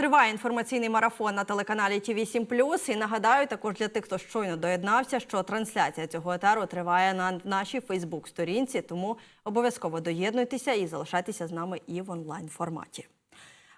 Триває інформаційний марафон на телеканалі ТІВІ 7 І нагадаю також для тих, хто щойно доєднався, що трансляція цього етеру триває на нашій Фейсбук-сторінці. Тому обов'язково доєднуйтеся і залишайтеся з нами і в онлайн форматі.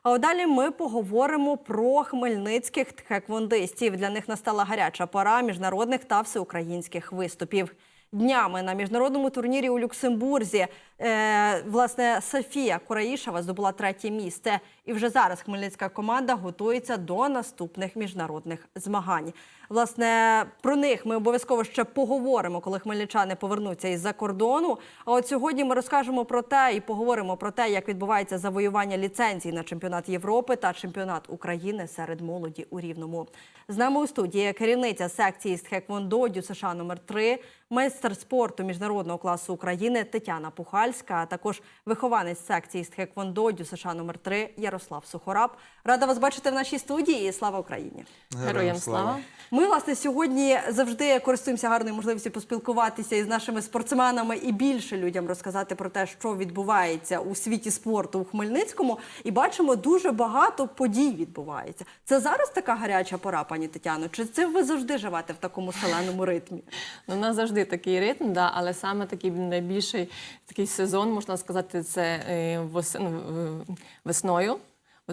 А далі ми поговоримо про хмельницьких тхеквондистів. Для них настала гаряча пора міжнародних та всеукраїнських виступів. Днями на міжнародному турнірі у Люксембурзі е, власне Софія Кураїшева здобула третє місце. І вже зараз хмельницька команда готується до наступних міжнародних змагань. Власне, про них ми обов'язково ще поговоримо, коли хмельничани повернуться із-за кордону. А от сьогодні ми розкажемо про те і поговоримо про те, як відбувається завоювання ліцензій на чемпіонат Європи та чемпіонат України серед молоді у Рівному. З нами у студії керівниця секції з Тхеквондо Дю США номер 3 майстер спорту міжнародного класу України Тетяна Пухальська, а також вихованець секції з Тхеквондо Дю США номер 3 Ярослав Сухораб. Рада вас бачити в нашій студії. Слава Україні! Героям слава. Ми, власне, сьогодні завжди користуємося гарною можливістю поспілкуватися із нашими спортсменами і більше людям розказати про те, що відбувається у світі спорту у Хмельницькому. І бачимо, дуже багато подій відбувається. Це зараз така гаряча пора, пані Тетяно? Чи це ви завжди живете в такому шаленому ритмі? Ну, у нас завжди такий ритм, да, але саме такий найбільший такий сезон, можна сказати, це е, вос- ну, весною.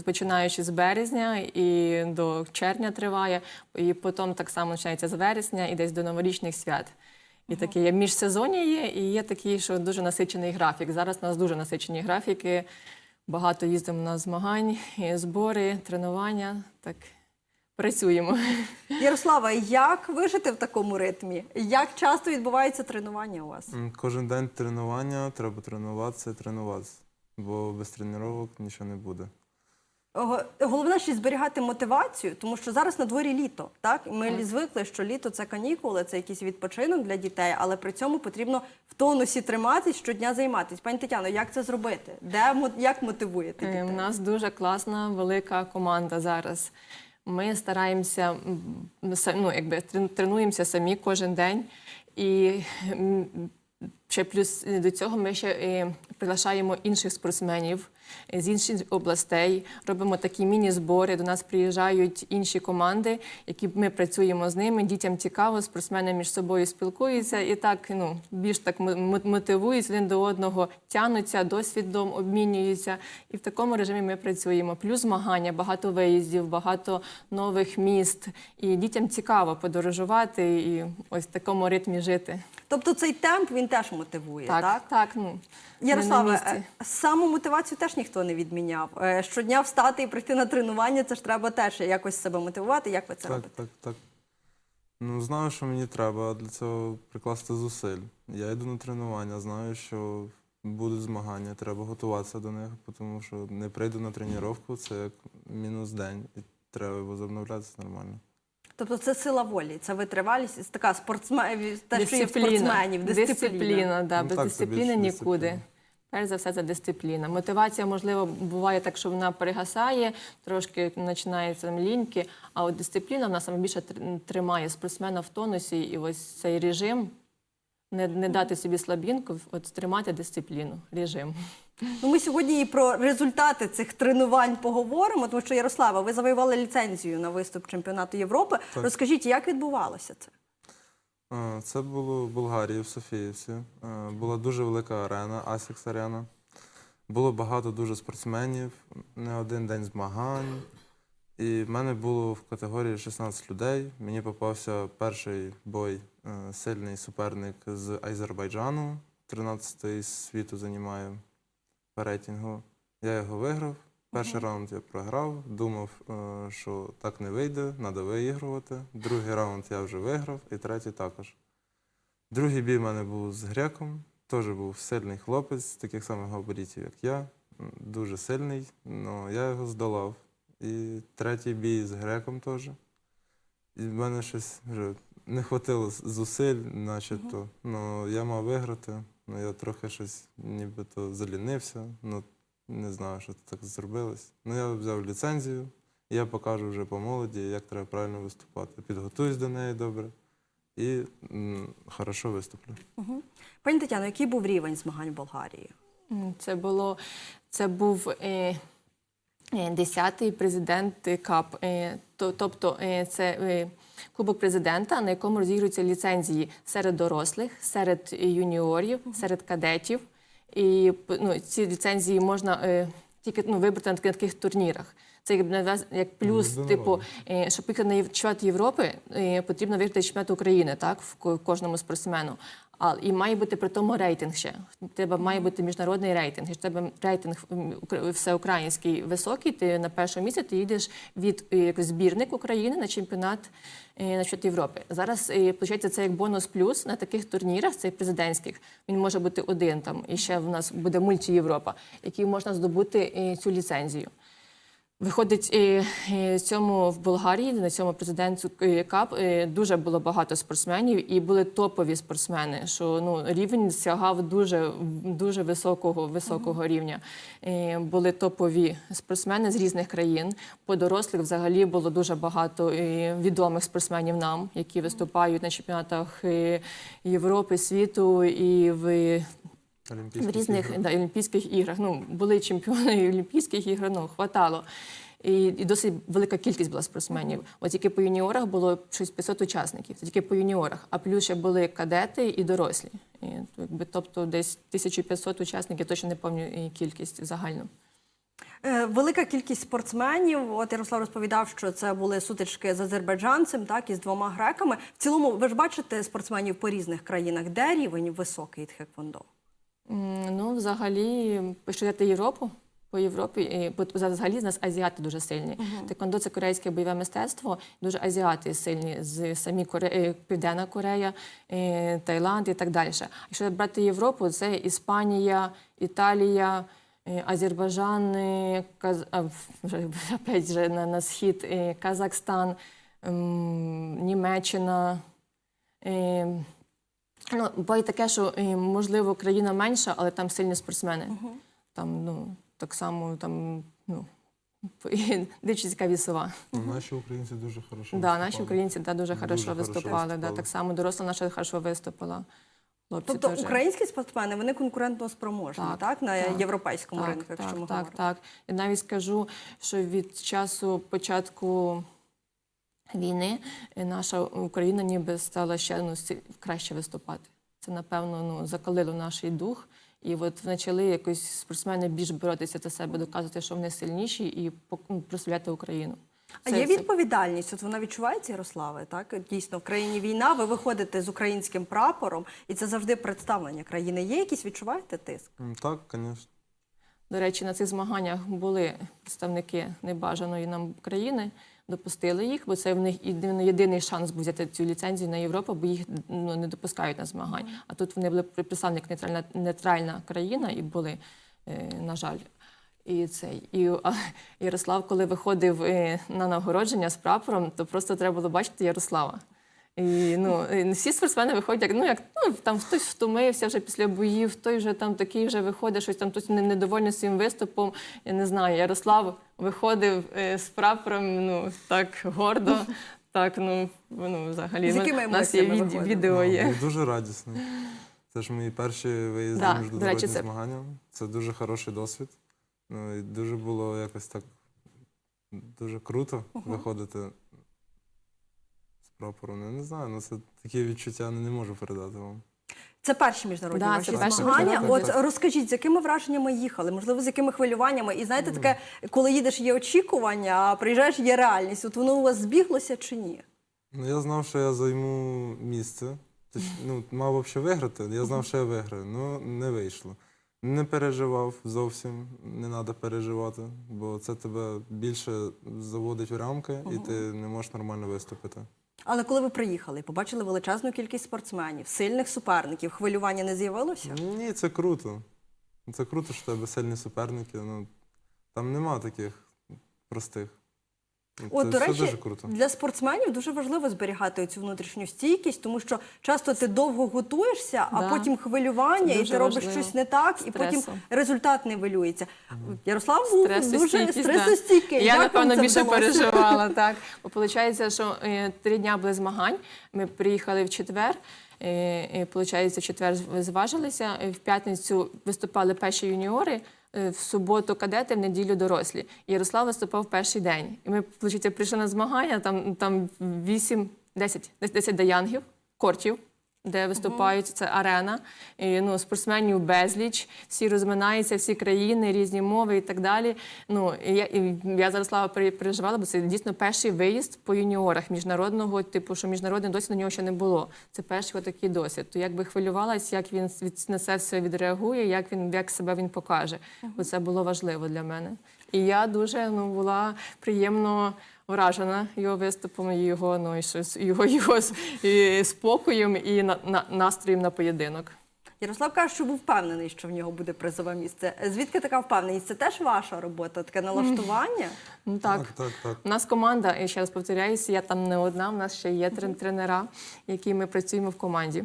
Починаючи з березня і до червня триває, і потім так само починається з вересня і десь до новорічних свят. І таке є міжсезоння є, і є такий, що дуже насичений графік. Зараз у нас дуже насичені графіки. Багато їздимо на змагань, збори, тренування. Так працюємо. Ярослава, як вижити в такому ритмі? Як часто відбувається тренування у вас? Кожен день тренування, треба тренуватися тренуватися, бо без тренувань нічого не буде. Головне ще зберігати мотивацію, тому що зараз на дворі літо. Так ми звикли, що літо це канікули, це якийсь відпочинок для дітей, але при цьому потрібно в тонусі триматись, щодня займатися. Пані Тетяно, як це зробити? Де як мотивуєте Е, дітей? У нас дуже класна велика команда зараз. Ми стараємося ну, якби трен- тренуємося самі кожен день. І ще плюс до цього ми ще е, приглашаємо інших спортсменів з інших областей. Робимо такі міні-збори. До нас приїжджають інші команди, які ми працюємо з ними. Дітям цікаво, спортсмени між собою спілкуються і так ну більш так мотивують один до одного, тянуться досвідом, обмінюються. І в такому режимі ми працюємо. Плюс змагання, багато виїздів, багато нових міст. І дітям цікаво подорожувати і ось в такому ритмі жити. Тобто цей темп він теж мотивує, так? Так, так, ну Ярославе, е, саму мотивацію теж ніхто не відміняв. Е, Щодня встати і прийти на тренування, це ж треба теж якось себе мотивувати. Як ви це так, робите? так, так. Ну, знаю, що мені треба для цього прикласти зусиль. Я йду на тренування, знаю, що будуть змагання, треба готуватися до них, тому що не прийду на тренування, це як мінус день, і треба возобновлятися нормально. Тобто це сила волі, це витривалість, це така спортсмен, те, що і в Дисципліна. спортсменів, дисципліна. Дисципліна, да. Ну, без так, дисципліни нікуди. дисципліна. Перш за все, це дисципліна. Мотивація, можливо, буває так, що вона перегасає, трошки починається ліньки, а от дисципліна вона саме більше тримає спортсмена в тонусі, і ось цей режим. Не, не дати собі слабінку, от тримати дисципліну, режим. Ну, ми сьогодні і про результати цих тренувань поговоримо, тому що Ярослава, ви завоювали ліцензію на виступ чемпіонату Європи. Так. Розкажіть, як відбувалося це? А, Це було в Болгарії, в Софіївці. Була дуже велика арена, Асікс Арена. Було багато дуже спортсменів, не один день змагань. І в мене було в категорії 16 людей. Мені попався перший бой, е, сильний суперник з Азербайджану, 13-й світу займає по рейтингу. Я його виграв. Перший раунд я програв, думав, е, що так не вийде, треба виігрувати. Другий раунд я вже виграв, і третій також. Другий бій в мене був з греком. Теж був сильний хлопець, таких самих габаритів, як я. Дуже сильний, але я його здолав. І третій бій з греком теж. І в мене щось вже не з- зусиль, начебто. Ну, я мав виграти, ну я трохи щось нібито залінився. Ну, не знаю, що так зробилось. Ну, я взяв ліцензію, я покажу вже по молоді, як треба правильно виступати. Підготуюсь до неї добре і м, хорошо виступлю. Пані Тетяно, який був рівень змагань в Болгарії? Це було це був е, е, 10-й президент КАП. Е, то- Тобто е, це е, кубок президента, на якому розігруються ліцензії серед дорослих, серед юніорів, серед кадетів. І ну, ці ліцензії можна е, тільки ну, вибрати на таких, таких турнірах. Це як, як плюс, Міжнародний. типу, е, щоб поїхати на чемпіонат Європи, е, потрібно виграти чемпіонат України, так, в кожному спортсмену. А, і має бути при тому рейтинг ще. Треба має бути міжнародний рейтинг. Якщо тебе рейтинг всеукраїнський високий, ти на першому місці ти їдеш від е, як збірник України на чемпіонат е, на чемпіонат Європи. Зараз е, виходить, це як бонус плюс на таких турнірах, цих президентських. Він може бути один там, і ще в нас буде мульті Європа, який можна здобути цю ліцензію. Виходить, цьому в Болгарії на цьому президентську е, кап е, дуже було багато спортсменів, і були топові спортсмени. Що ну рівень сягав дуже дуже високого високого рівня. Були топові спортсмени з різних країн. По дорослих взагалі було дуже багато е, відомих спортсменів нам, які виступають на чемпіонатах Європи, світу і в в різних ігор. да, Олімпійських іграх. Ну, були чемпіони Олімпійських ігор, ну, хватало. І, і досить велика кількість була спортсменів. От тільки по юніорах було щось 500 учасників, це тільки по юніорах. А плюс ще були кадети і дорослі. І, якби, тобто десь 1500 учасників, точно не пам'ятаю кількість загальну. Е, Велика кількість спортсменів. От Ярослав розповідав, що це були сутички з азербайджанцем, так і з двома греками. В цілому, ви ж бачите спортсменів по різних країнах, де рівень високий тхеквондо? Ну, взагалі, взяти Європу, по Європі, і, бо взагалі з нас азіати дуже сильні. Теквондо – це корейське бойове мистецтво, дуже азіати сильні, з самі Коре... е, Південна Корея, е, Таїланд і так далі. Якщо брати Європу, це Іспанія, Італія, е, Азербайджан, Каз... а, вже, опять же, на, на схід, Казахстан, ем, Німеччина. Ну, буває таке, що можливо країна менша, але там сильні спортсмени. Там, ну, так само, там, ну, дивлячись, яка вісова. Ну, Наші українці дуже хорошо. Да, виступали. наші українці да, дуже Дуже хорошо хорошо виступали. Да, так само доросла наша хорошо виступила. Хлопці Тобто теж. українські спортсмени вони конкурентно спроможні, так, Так, на так, європейському так, ринку, якщо так, ми так, говоримо. так. Я навіть скажу, що від часу початку війни наша Україна ніби стала ще ну, краще виступати. Це, напевно, ну, закалило наш дух. І от почали якось спортсмени більш боротися за себе, доказувати, що вони сильніші, і пок- ну, прославляти Україну. А є відповідальність, от вона відчувається, Ярославе, так? Дійсно, в країні війна, ви виходите з українським прапором, і це завжди представлення країни. Є якісь відчуваєте тиск? Так, звісно. До речі, на цих змаганнях були представники небажаної нам країни, допустили їх, бо це в них єдиний, шанс був взяти цю ліцензію на Європу, бо їх ну, не допускають на змагань. А тут вони були представник нейтральна, нейтральна країна і були, е, на жаль. І цей і Ярослав, коли виходив е, на нагородження з прапором, то просто треба було бачити Ярослава. І ну і всі спортсмени виходять, як ну як ну там хтось втомився вже після боїв, той вже там такий вже виходить, щось там хтось недовольний своїм виступом. Я не знаю. Ярослав виходив е, з прапором, ну так гордо. Так, ну, ну взагалі З ну, якими у нас є від- відео Ну, є. був дуже радісний. Це ж мої перші виїзди Да, міжнародні це- змагання. Це дуже хороший досвід. Ну, і дуже було якось так дуже круто виходити з прапором. Я не знаю, ну це такі відчуття не, не можу передати вам. Це перші міжнародні Да, ваші це перші змагання. міжнародні, От так. розкажіть, з якими враженнями їхали? Можливо, з якими хвилюваннями? І знаєте, таке, коли їдеш, є очікування, а приїжджаєш, є реальність. От воно у вас збіглося чи ні? Ну, я знав, що я займу місце. Точ- Ну, мав взагалі виграти. Я знав, що я виграю, але не вийшло. Не переживав зовсім, не треба переживати, бо це тебе більше заводить в рамки, і ти не можеш нормально виступити. Але коли ви приїхали, побачили величезну кількість спортсменів, сильних суперників, хвилювання не з'явилося? Ні, це круто. Це круто, що в тебе сильні суперники. Ну, там нема таких простих. От, це до речі, дуже круто. для спортсменів дуже важливо зберігати цю внутрішню стійкість, тому що часто ти довго готуєшся, а Да. потім хвилювання, і ти робиш важливо. щось не так, і потім результат нивелюється. Ярослав був дуже Стресостійкість, да. Я, напевно, більше вдалося? переживала. Так. Бо виходить, що е, три дня були змагань. Ми приїхали в четвер. Е, е, Получається, в четвер зважилися. е, В п'ятницю виступали перші юніори, в суботу кадети, в неділю дорослі. І Ярослав виступав перший день. І ми виходить, прийшли на змагання, там, там 8, 10, 10 даянгів, кортів. Де виступають, це арена, і, ну, спортсменів безліч, всі розминаються, всі країни, різні мови і так далі. Ну, і я, і я зараз слава переживала, бо це дійсно перший виїзд по юніорах міжнародного, типу, що міжнародний досвід у нього ще не було. Це перший отакий досвід. То якби хвилювалась, як він на це все відреагує, як він як себе він покаже. Бо це було важливо для мене. І я дуже ну, була приємно вражена його виступом, і його ну і щось його, його і спокоєм і на, на, настроєм на поєдинок. Ярослав каже, що був впевнений, що в нього буде призове місце. Звідки така впевненість? Це теж ваша робота, таке налаштування? Ну так. так, так. так. У нас команда, і ще раз повторяюся, я там не одна, у нас ще є трен- тренера, які ми працюємо в команді.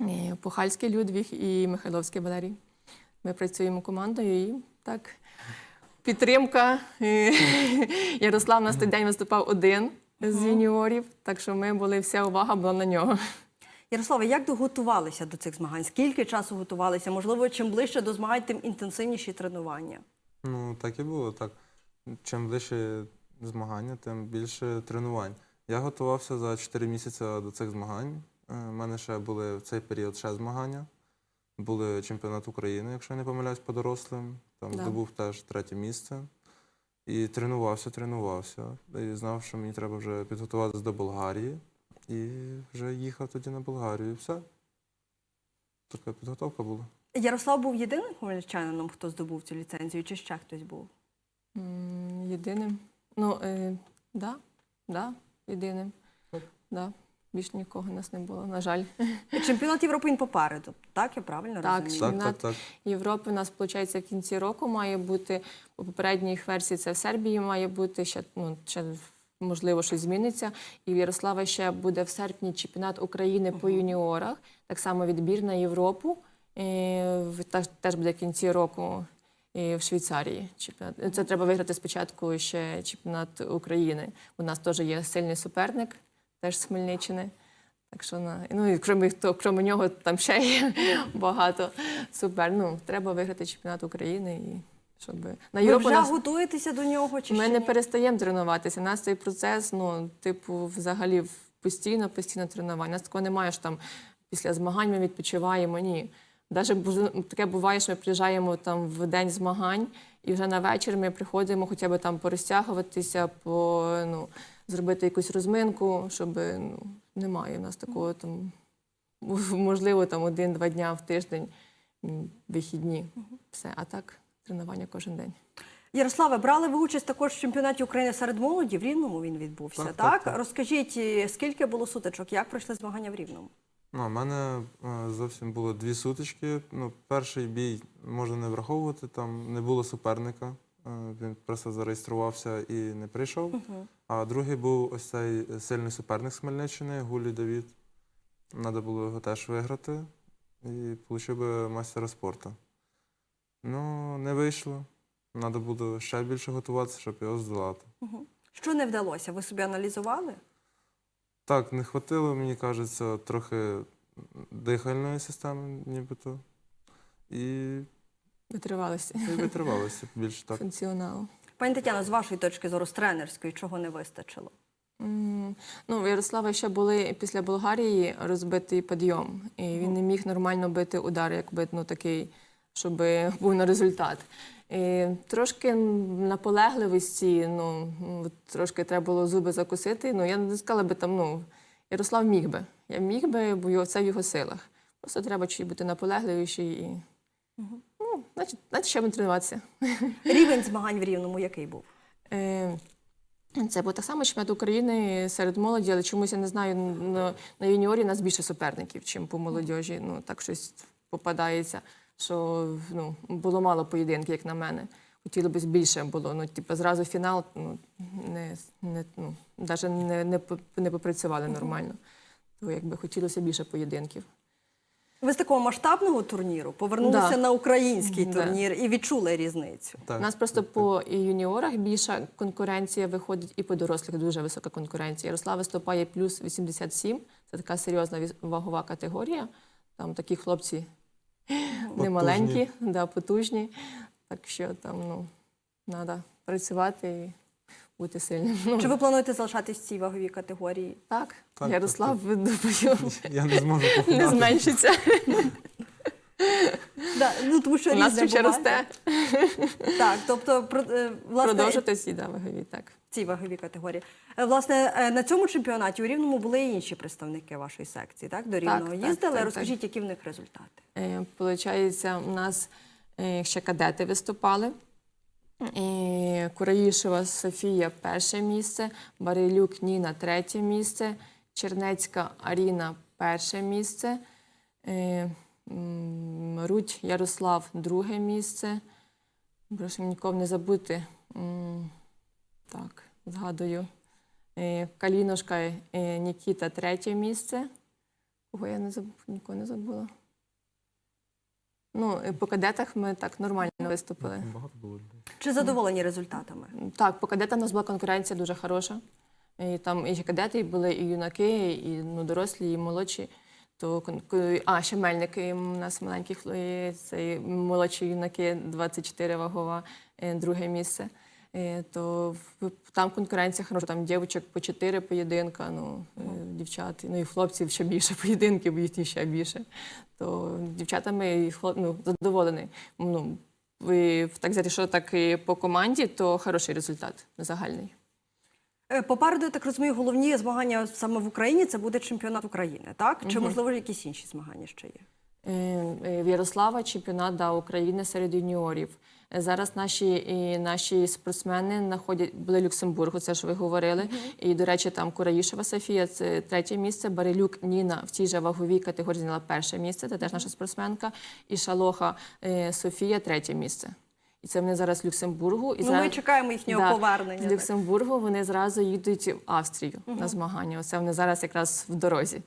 І Пухальський Людвіг і Михайловський Валерій. Ми працюємо командою і так. Підтримка. Ярослав на той день виступав один з юніорів, так що ми були, вся увага була на нього. Ярославе, як готувалися до цих змагань? Скільки часу готувалися? Можливо, чим ближче до змагань, тим інтенсивніші тренування. Ну, так і було. Так. Чим ближче змагання, тим більше тренувань. Я готувався за 4 місяці до цих змагань. У мене ще були в цей період ще змагання. Були чемпіонат України, якщо я не помиляюсь, по дорослим. Там Да. здобув теж третє місце. І тренувався, тренувався. І знав, що мені треба вже підготуватися до Болгарії. І вже їхав тоді на Болгарію. І все. Така підготовка була. Ярослав був єдиним хмельничанином, хто здобув цю ліцензію, чи ще хтось був? Єдиним. Ну, е, да, да, єдиним. Так. Да. Більш нікого у нас не було, на жаль. Чемпіонат Європи він попереду. Так, я правильно Так, розумію? Так, Чемпіонат так, так. Європи у нас, виходить, в кінці року має бути. У попередніх версії це в Сербії має бути, ще, ну, ще можливо щось зміниться. І в Ярослава ще буде в серпні чемпіонат України по юніорах, так само відбір на Європу. І, теж буде в кінці року і в Швейцарії. Чемпіонат. Це треба виграти спочатку ще чемпіонат України. У нас теж є сильний суперник, теж з Хмельниччини. Так що на ну і крім то, крім нього, там ще є багато супер. Ну треба виграти чемпіонат України і щоб на Ви вже нас готуєтеся до нього? Чи ми ще не ні? перестаємо тренуватися. У нас цей процес, ну типу, взагалі постійно, постійно тренування. У нас такого немає, що там після змагань ми відпочиваємо. Ні. Навіть таке буває, що ми приїжджаємо там в день змагань, і вже на вечір ми приходимо хоча б там порозтягуватися, по ну зробити якусь розминку, щоб ну немає в нас такого там можливо там один-два дня в тиждень вихідні. Все, а так тренування кожен день. Ярославе, брали ви участь також в чемпіонаті України серед молоді. В Рівному він відбувся. Так, Так, так, так. розкажіть, скільки було сутичок? Як пройшли змагання в Рівному? Ну, у мене е, зовсім було дві сутички. Ну, перший бій можна не враховувати, там не було суперника. Е, Він просто зареєструвався і не прийшов. А другий був ось цей сильний суперник з Хмельниччини, Гулі Давід. Треба було його теж виграти і отримав би майстера спорту. Ну, не вийшло. Треба було ще більше готуватися, щоб його здолати. Що не вдалося? Ви собі аналізували? Так, не хватило, мені кажеться, трохи дихальної системи, нібито. І, Витривалися і витривалося більше так. функціоналу. Пані Тетяно, з вашої точки зору, з тренерської, чого не вистачило? Ну, у Ярослава ще були після Болгарії розбитий підйом, і він не міг нормально бити удар, якби ну такий, щоб був на результат. І трошки наполегливості, ну трошки треба було зуби закусити. Ну я не сказала би там, ну Ярослав міг би. Я міг би, бо це в його силах. Просто треба бути наполегливіший і ну, значить, значить, ще будемо тренуватися. Рівень змагань в Рівному який був? Е, Це був так само чемпіонат України серед молоді, але чомусь я не знаю, на, на юніорі нас більше суперників, чим по молодіжі. Ну так щось попадається, що ну, було мало поєдинків, як на мене. Хотіло б більше було. Ну, типу, зразу фінал, ну, не, не, ну, навіть не, не, не попрацювали нормально. То якби хотілося більше поєдинків. Ви з такого масштабного турніру повернулися Да. на український Да. турнір і відчули різницю. так. У нас просто по юніорах більша конкуренція виходить, і по дорослих дуже висока конкуренція. Ярослав виступає плюс 87. Це така серйозна вагова категорія. Там такі хлопці не маленькі, да, потужні. Так що там ну, треба працювати бути сильним. Ну, Чи ви плануєте залишатись в цій ваговій категорії? так, Так, Ярослав, так, думаю, Я не зможу не зменшиться. Да, ну тому що У нас ще росте. Так, тобто про- е, власне Продовжити всі да, вагові, так. в цій ваговій категорії. Е, Власне, е, на цьому чемпіонаті у Рівному були і інші представники вашої секції, так? До Рівного так, їздили. так, Розкажіть, які в них результати? Е, Получається, у нас е, ще кадети виступали. І Кураїшева Софія перше місце, Барилюк Ніна третє місце, Чернецька Аріна перше місце, е, м, Рудь Ярослав друге місце. Прошу нікого не забути. Так, згадую. Е, Каліношка е, Нікіта третє місце. Кого я не заб... нікого не забула. Ну, по кадетах ми так нормально виступили. Багато було людей. Чи задоволені результатами? Так, по кадетам у нас була конкуренція дуже хороша. І там і кадети були, і юнаки, і ну, дорослі, і молодші. То, а, ще мельники. У нас маленькі це молодші юнаки, 24 вагова, е, друге місце. Е, То там конкуренція хороша, там дівчаток по 4 поєдинка, ну, е, дівчат, ну і хлопців ще більше поєдинків, їхні ще більше. То дівчатами і хлоп, ну, задоволені. Ну, ви так взяти, що так і по команді, то хороший результат загальний. Е, Попереду, я так розумію, головні змагання саме в Україні це буде чемпіонат України, так? Чи можливо якісь інші змагання ще є? В Ярослава чемпіонат да, України серед юніорів. Зараз наші, і наші спортсмени знаходять були в Люксембургу, це ж ви говорили. І, до речі, там Кураїшева Софія, це третє місце. Барилюк Ніна в тій же ваговій категорії зайняла перше місце, це теж наша спортсменка. І Шалоха е, Софія третє місце. І це вони зараз в Люксембургу. І Ну, зараз- ми чекаємо їхнього повернення. З Люксембургу вони зразу їдуть в Австрію на змагання. Оце вони зараз якраз в дорозі.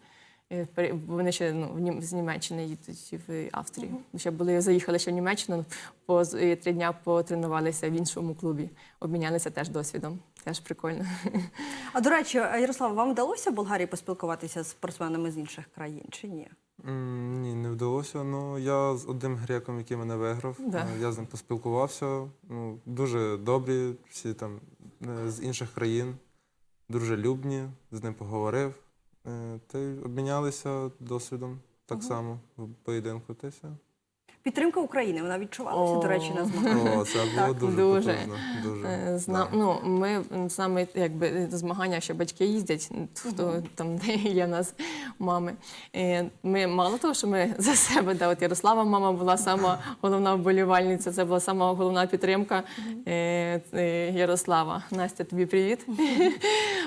Е, Вони ще ну, в Нім- з Німеччини їдуть в Австрію. Ще були, заїхали ще в Німеччину, по е, три дня потренувалися в іншому клубі, обмінялися теж досвідом. Теж прикольно. А до речі, е, Ярослав, вам вдалося в Болгарії поспілкуватися з спортсменами з інших країн чи ні? М, Ні, не вдалося. Ну я з одним греком, який мене виграв, Да. я з ним поспілкувався. Ну, дуже добрі, всі там з інших країн, дружелюбні, з ним поговорив. Е, Та й обмінялися досвідом так само в поєдинку. Та й все. Підтримка України, вона відчувалася, О. до речі, на змаганнях. О, це було Так, дуже, дуже. потужно. Дуже, Е, Зна, да. ну, ми нами якби змагання, що батьки їздять, хто там де є в нас мами. Е, Ми мало того, що ми за себе, да, от Ярослава мама була сама головна вболівальниця, це була сама головна підтримка е, Ярослава. Настя, тобі привіт.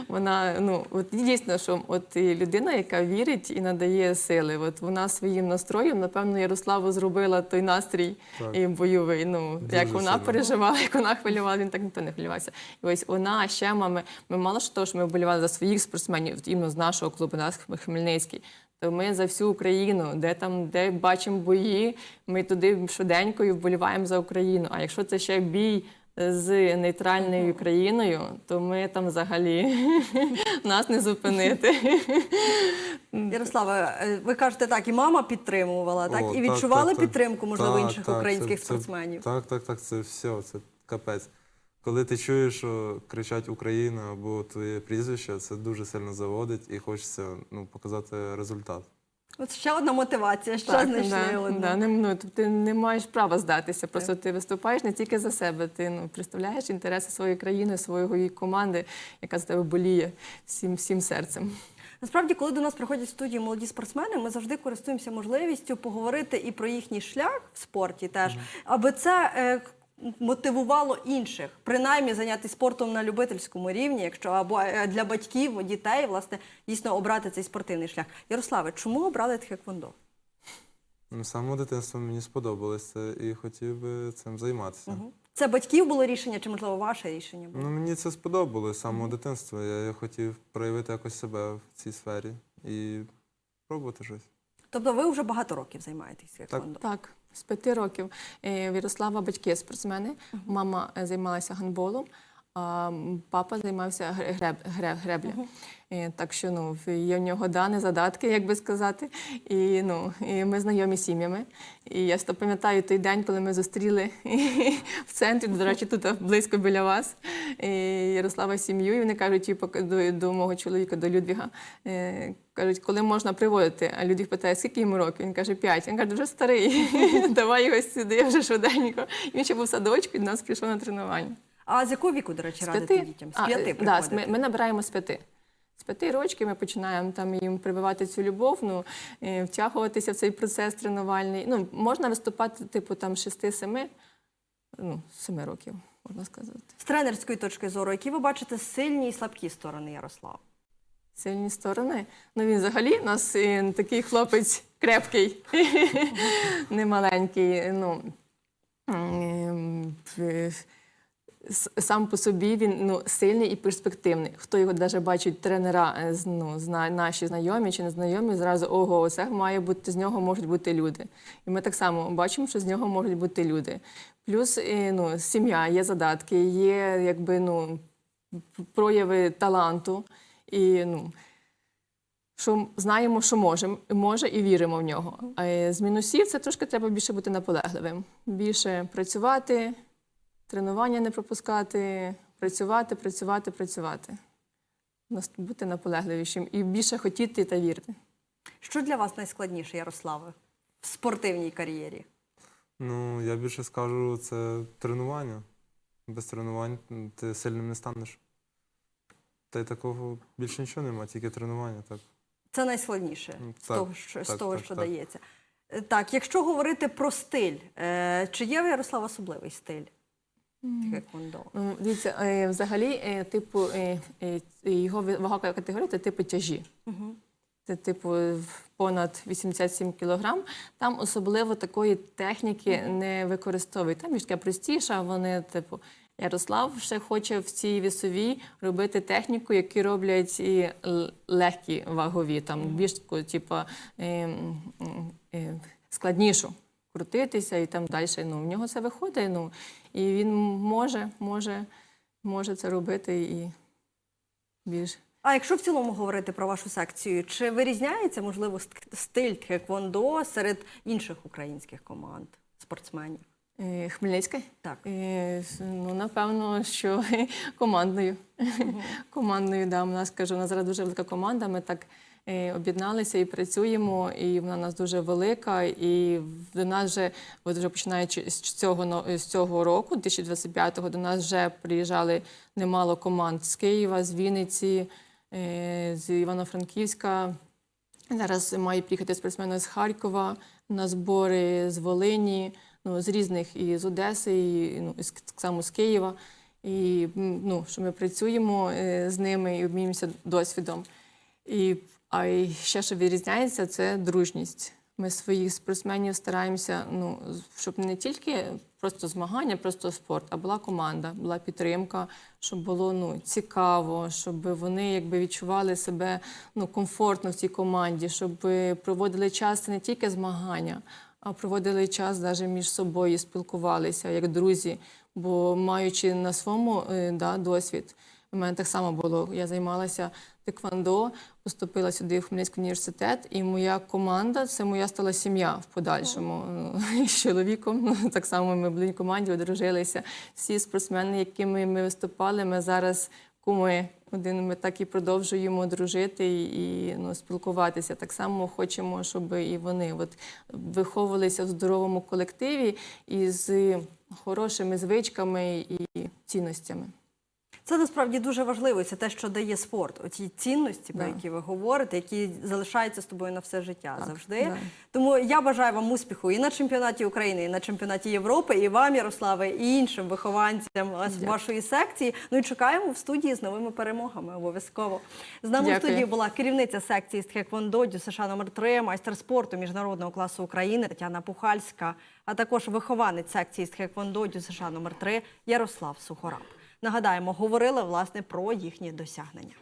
Вона ну от дійсно, що от людина, яка вірить і надає сили. От вона своїм настроєм, напевно, Ярославу зробила той настрій Так. і бойовий. Ну Дуже як вона сильно. переживала, як вона хвилювала, він так ніхто не хвилювався. І ось вона ще мами. Ми мало що того, що ми вболівали за своїх спортсменів, іменно з нашого клубу, нас Хмельницький. То ми за всю Україну, де там, де бачимо бої, ми туди швиденько і вболіваємо за Україну. А якщо це ще бій з нейтральною країною, то ми там взагалі нас не зупинити. Ярославе, е, ви кажете так, і мама підтримувала, так? О, і відчували так, так. підтримку, можливо, Так, інших так, українських це- це- спортсменів. Так, так, так, це все, це капець. Коли ти чуєш, що кричать Україна або твоє прізвище, це дуже сильно заводить і хочеться ну, показати результат. От ще одна мотивація, що знайшли да, одну. да, не, ну, тобто ти не маєш права здатися. Просто ти виступаєш не тільки за себе, ти ну, представляєш інтереси своєї країни, своєї команди, яка за тебе боліє всім, всім серцем. Насправді, коли до нас приходять в студії молоді спортсмени, ми завжди користуємося можливістю поговорити і про їхній шлях в спорті теж, аби це е, мотивувало інших, принаймні зайнятися спортом на любительському рівні, якщо або е, для батьків, дітей, власне, дійсно обрати цей спортивний шлях. Ярославе, чому обрали тхеквондо? Ну, з самого дитинства мені сподобалось це і хотів би цим займатися. Мгм. Це батьків було рішення, чи можливо ваше рішення було? Ну, мені це сподобалось з самого дитинства. Я, я хотів проявити якось себе в цій сфері і пробувати щось. Тобто ви вже багато років займаєтесь тхеквондо? Так, з п'яти років. Вірослава батьки спортсмени. Мама е, займалася гандболом, а папа займався гре- греб, гре- гребля. Е, Так що ну, є в нього дані, задатки, як би сказати. І, ну, і ми знайомі з сім'ями. І я то пам'ятаю той день, коли ми зустріли в центрі, до речі, тут близько біля вас, і Ярослава сім'ю, і вони кажуть, типу, до, до мого чоловіка, до Людвіга, е, кажуть, коли можна приводити. А Людвіг питає, скільки йому років? Він каже, п'ять. Він каже, вже старий, давай його сюди, вже швиденько. І він ще був в садочку і до нас прийшов на тренування. А з якого віку, до речі, п'яти. дітям? З п'яти е, да, ми, ми набираємо з п'яти. З п'яти років ми починаємо там їм прививати цю любов, ну, е, втягуватися в цей процес тренувальний. Ну, можна виступати, типу, там шести-семи, ну, семи років, можна сказати. З тренерської точки зору, які ви бачите сильні і слабкі сторони Ярослава? Сильні сторони. Ну, він взагалі у нас е, такий хлопець крепкий, не маленький. Ну, сам по собі він ну, сильний і перспективний. Хто його навіть бачить, тренера, е, ну, зна, наші знайомі чи незнайомі, зразу ого, це має бути з нього можуть бути люди. І ми так само бачимо, що з нього можуть бути люди. Плюс ну, сім'я, є задатки, є якби ну, прояви таланту. І ну, що знаємо, що можемо, може і віримо в нього. А е, з мінусів це трошки треба більше бути наполегливим, більше працювати, тренування не пропускати, працювати, працювати, працювати. Нас- Бути наполегливішим і більше хотіти та вірити. Що для вас найскладніше, Ярославе, в спортивній кар'єрі? Ну, я більше скажу, це тренування. Без тренувань ти сильним не станеш. Та й такого більше нічого нема, тільки тренування. Так. Це найскладніше Ну, з того, що, з того, так, що так. дається. Е, Так, якщо говорити про стиль, е, чи є в Ярослава особливий стиль? Тхеквондо? Ну, Дивіться, е, взагалі, е, типу, е, його вага категорія це типу тяжі. Мгм. Це типу понад 87 кілограм. Там особливо такої техніки не використовують. Там така простіша. Вони, типу, Ярослав ще хоче в цій вісовій робити техніку, яку роблять і легкі вагові, там більш типу, складнішу. Крутитися і там далі. Ну, в нього це виходить. Ну, і він може, може, може це робити і більш. А якщо в цілому говорити про вашу секцію, чи вирізняється, можливо, стиль тхеквондо серед інших українських команд, спортсменів? Е, Хмельницька? Так. Е, Ну, напевно, що командною. командною, да. У нас кажу, у нас зараз дуже велика команда. Ми так об'єдналися і працюємо, і вона у нас дуже велика. І до нас вже, от вже починаючи з цього з цього року, 2025-го, до нас вже приїжджали немало команд з Києва, з Вінниці, е, з Івано-Франківська. Зараз мають приїхати спортсмени з Харкова на збори з Волині, ну, з різних і з Одеси, і ну, і так само з Києва. І ну, що ми працюємо е, з ними і обмінюємося досвідом. І, а й ще що відрізняється, це дружність. Ми своїх спортсменів стараємося, ну, щоб не тільки просто змагання, просто спорт, а була команда, була підтримка, щоб було ну, цікаво, щоб вони якби відчували себе ну, комфортно в цій команді, щоб проводили час не тільки змагання, а проводили час навіть між собою, спілкувалися як друзі. Бо маючи на своєму е, да, досвід, у мене так само було. Я займалася теквандо, поступила сюди в Хмельницький університет, і моя команда це моя стала сім'я в подальшому. Ну, з чоловіком ну, так само ми були в команді, одружилися. Всі спортсмени, якими ми виступали, ми зараз куми. Один ми так і продовжуємо дружити і ну, спілкуватися. Так само хочемо, щоб і вони от, виховувалися в здоровому колективі і з хорошими звичками і цінностями. Це насправді дуже важливо. Це те, що дає спорт. Оці цінності, про Да. які ви говорите, які залишаються з тобою на все життя Так, завжди. да. Тому я бажаю вам успіху і на чемпіонаті України, і на чемпіонаті Європи, і вам, Ярославе, і іншим вихованцям Дякую. вашої секції. Ну і чекаємо в студії з новими перемогами. Обов'язково з нами в студії була керівниця секції з тхеквондо США номер 3 майстер спорту міжнародного класу України Тетяна Пухальська, а також вихованець секції з тхеквондо США номер 3 Ярослав Сухораб. Нагадаємо, говорили власне про їхні досягнення.